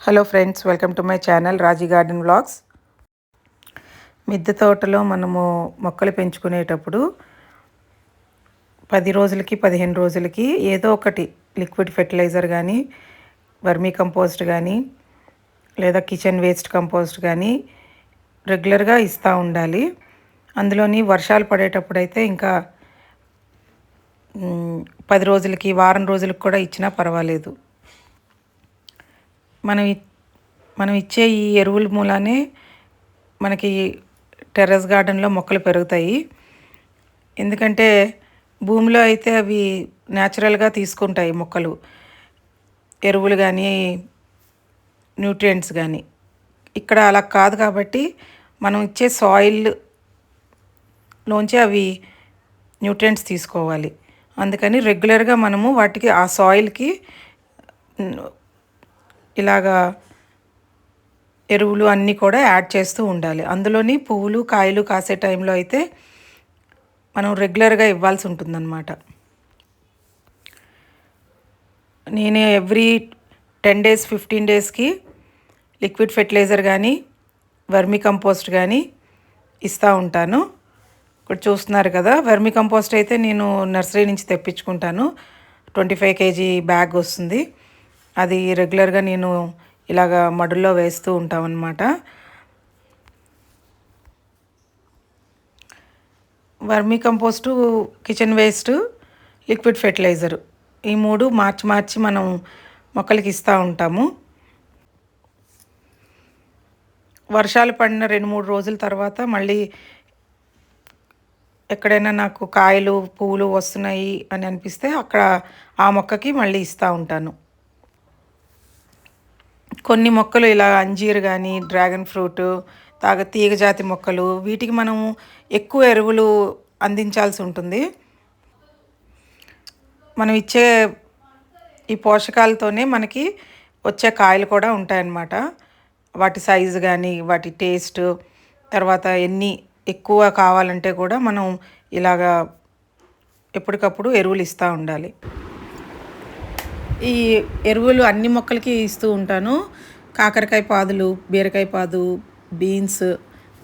Hello friends welcome to my channel Raji garden vlogs. మిద్దె తోటలో మనము మొక్కలు పెంచుకునేటప్పుడు పది రోజులకి పదిహేను రోజులకి ఏదో ఒకటి లిక్విడ్ ఫెర్టిలైజర్ కానీ వర్మీ కంపోస్ట్ కానీ లేదా కిచెన్ వేస్ట్ కంపోస్ట్ కానీ రెగ్యులర్గా ఇస్తూ ఉండాలి. అందులోని వర్షాలు పడేటప్పుడు అయితే ఇంకా పది రోజులకి వారం రోజులకు కూడా ఇచ్చినా పర్వాలేదు. మనం మనం ఇచ్చే ఈ ఎరువుల మూలానే మనకి టెర్రస్ గార్డెన్లో మొక్కలు పెరుగుతాయి. ఎందుకంటే భూమిలో అయితే అవి న్యాచురల్గా తీసుకుంటాయి మొక్కలు. ఎరువులు కానీ న్యూట్రియంట్స్ కానీ ఇక్కడ అలా కాదు కాబట్టి మనం ఇచ్చే సాయిల్ లోంచి అవి న్యూట్రియంట్స్ తీసుకోవాలి. అందుకని రెగ్యులర్గా మనము వాటికి ఆ సాయిల్కి ఇలాగా ఎరువులు అన్నీ కూడా యాడ్ చేస్తూ ఉండాలి. అందులోని పువ్వులు కాయలు కాసే టైంలో అయితే మనం రెగ్యులర్గా ఇవ్వాల్సి ఉంటుందన్నమాట. నేను ఎవ్రీ టెన్ డేస్ ఫిఫ్టీన్ డేస్కి లిక్విడ్ ఫెర్టిలైజర్ కానీ వర్మి కంపోస్ట్ కానీ ఇస్తూ ఉంటాను. ఇక్కడ చూస్తున్నారు కదా వర్మి కంపోస్ట్ అయితే నేను నర్సరీ నుంచి తెప్పించుకుంటాను. ట్వంటీ ఫైవ్ కేజీ బ్యాగ్ వస్తుంది. అది రెగ్యులర్గా నేను ఇలాగ మడుల్లో వేస్తూ ఉంటామన్నమాట vermi compost kitchen waste liquid fertiliser ఈ మూడు మార్చి మార్చి మనం మొక్కలకి ఇస్తూ ఉంటాము. వర్షాలు పడిన రెండు మూడు రోజుల తర్వాత మళ్ళీ ఎక్కడైనా నాకు కాయలు పువ్వులు వస్తున్నాయి అని అనిపిస్తే అక్కడ ఆ మొక్కకి మళ్ళీ ఇస్తూ ఉంటాను. కొన్ని మొక్కలు ఇలా అంజీర్ కానీ డ్రాగన్ ఫ్రూట్ తాగ తీగజాతి మొక్కలు వీటికి మనం ఎక్కువ ఎరువులు అందించాల్సి ఉంటుంది. మనం ఇచ్చే ఈ పోషకాలతోనే మనకి వచ్చే కాయలు కూడా ఉంటాయన్నమాట. వాటి సైజు కానీ వాటి టేస్ట్ తర్వాత ఎన్ని ఎక్కువ కావాలంటే కూడా మనం ఇలాగా ఎప్పటికప్పుడు ఎరువులు ఇస్తూ ఉండాలి. ఈ ఎరువులు అన్ని మొక్కలకి ఇస్తూ ఉంటాను. కాకరకాయ పాదులు బీరకాయ పాదు బీన్స్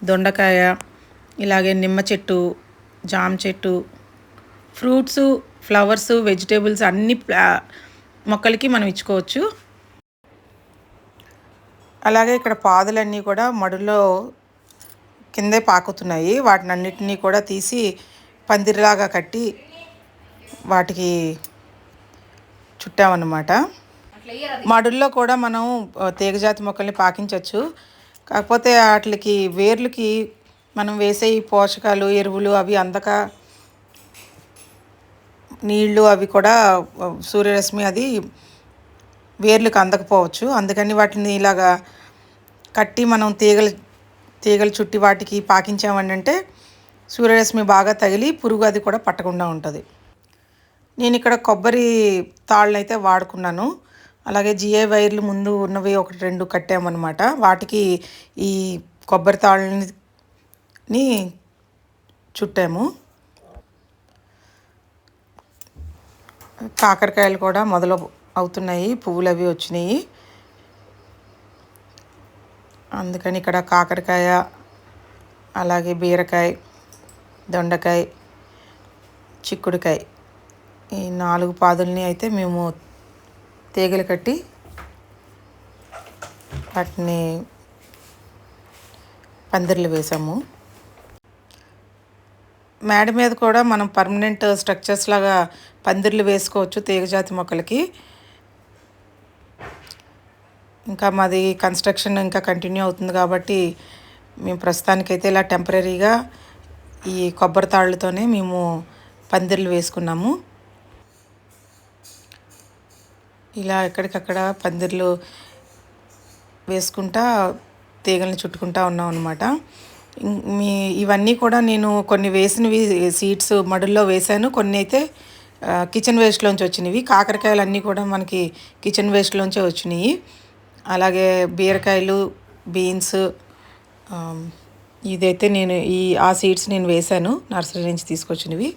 దొండకాయ ఇలాగే నిమ్మ చెట్టు జామ చెట్టు ఫ్రూట్స్ ఫ్లవర్స్ వెజిటేబుల్స్ అన్ని ప్లా- మొక్కలకి మనం ఇచ్చుకోవచ్చు. అలాగే ఇక్కడ పాదులన్నీ కూడా మడులో కిందే పాకుతున్నాయి. వాటిని అన్నిటినీ కూడా తీసి పందిరిలాగా కట్టి వాటికి చుట్టామన్నమాట. మడుల్లో కూడా మనం తీగజాతి మొక్కల్ని పాకించవచ్చు కాకపోతే వాటికి వేర్లకి మనం వేసే ఈ పోషకాలు ఎరువులు అవి అందక నీళ్ళు అవి కూడా సూర్యరశ్మి అది వేర్లకు అందకపోవచ్చు. అందుకని వాటిని ఇలాగా కట్టి మనం తీగలు తీగలు చుట్టి వాటికి పాకించామని అంటే సూర్యరశ్మి బాగా తగిలి పురుగు అది కూడా పట్టకుండా ఉంటుంది. నేను ఇక్కడ కొబ్బరి తాళ్ళు అయితే వాడుకున్నాను. అలాగే జిఏ వైర్లు ముందు ఉన్నవి ఒకటి రెండు కట్టామన్నమాట. వాటికి ఈ కొబ్బరి తాళ్ళని చుట్టాము. కాకరకాయలు కూడా మొదలు అవుతున్నాయి. పువ్వులు అవి వచ్చినాయి. అందుకని ఇక్కడ కాకరకాయ అలాగే బీరకాయ దొండకాయ చిక్కుడుకాయ ఈ నాలుగు పాదుల్ని అయితే మేము తీగలు కట్టి వాటిని పందిర్లు వేసాము. మేడ మీద కూడా మనం పర్మనెంట్ స్ట్రక్చర్స్ లాగా పందిర్లు వేసుకోవచ్చు తీగజాతి మొక్కలకి. ఇంకా మాది కన్స్ట్రక్షన్ ఇంకా కంటిన్యూ అవుతుంది కాబట్టి మేము ప్రస్తుతానికైతే ఇలా టెంపరీగా ఈ కొబ్బరి తాళ్ళతోనే మేము పందిర్లు వేసుకున్నాము. ఇలా ఎక్కడికక్కడ పందిర్లు వేసుకుంటా తీగల్ని చుట్టుకుంటా ఉన్నాం అనమాట మీ ఇవన్నీ కూడా నేను కొన్ని వేసినవి సీడ్స్ మడుల్లో వేశాను. కొన్ని అయితే కిచెన్ వేస్ట్లోంచి వచ్చినవి. కాకరకాయలు అన్నీ కూడా మనకి కిచెన్ వేస్ట్లోంచే వచ్చినాయి. అలాగే బీరకాయలు బీన్స్ ఇదైతే నేను ఈ ఆ సీడ్స్ నేను వేశాను. నర్సరీ నుంచి తీసుకొచ్చినవి.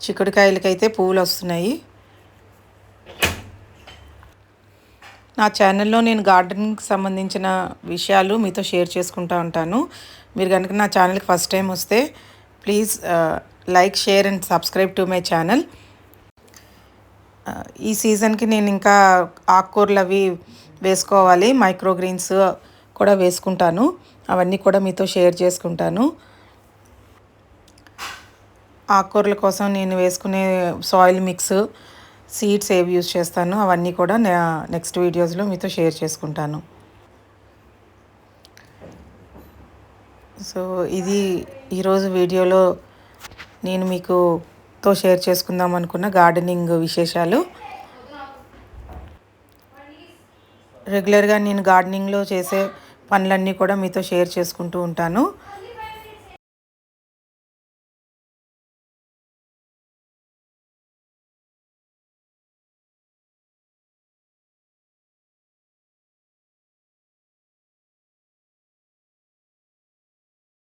చిక్కుడుకాయలకైతే పువ్వులు వస్తున్నాయి నా ఛానల్లో నేను గార్డెనింగ్కి సంబంధించిన విషయాలు మీతో షేర్ చేసుకుంటూ ఉంటాను. మీరు కనుక నా ఛానల్కి ఫస్ట్ టైం వస్తే please like share and subscribe to my channel ఈ సీజన్కి నేను ఇంకా ఆకుకూరలు అవి వేసుకోవాలి మైక్రో గ్రీన్స్ కూడా వేసుకుంటాను. అవన్నీ కూడా మీతో షేర్ చేసుకుంటాను. ఆకుకూరల కోసం నేను వేసుకునే సాయిల్ మిక్స్ సీడ్స్ ఏవి యూజ్ చేస్తాను అవన్నీ కూడా నెక్స్ట్ వీడియోస్లో మీతో షేర్ చేసుకుంటాను. సో ఇది ఈరోజు వీడియోలో నేను మీకు తో షేర్ చేసుకుందాం అనుకున్న గార్డెనింగ్ విశేషాలు. రెగ్యులర్గా నేను గార్డెనింగ్లో చేసే పనులన్నీ కూడా మీతో షేర్ చేసుకుంటూ ఉంటాను.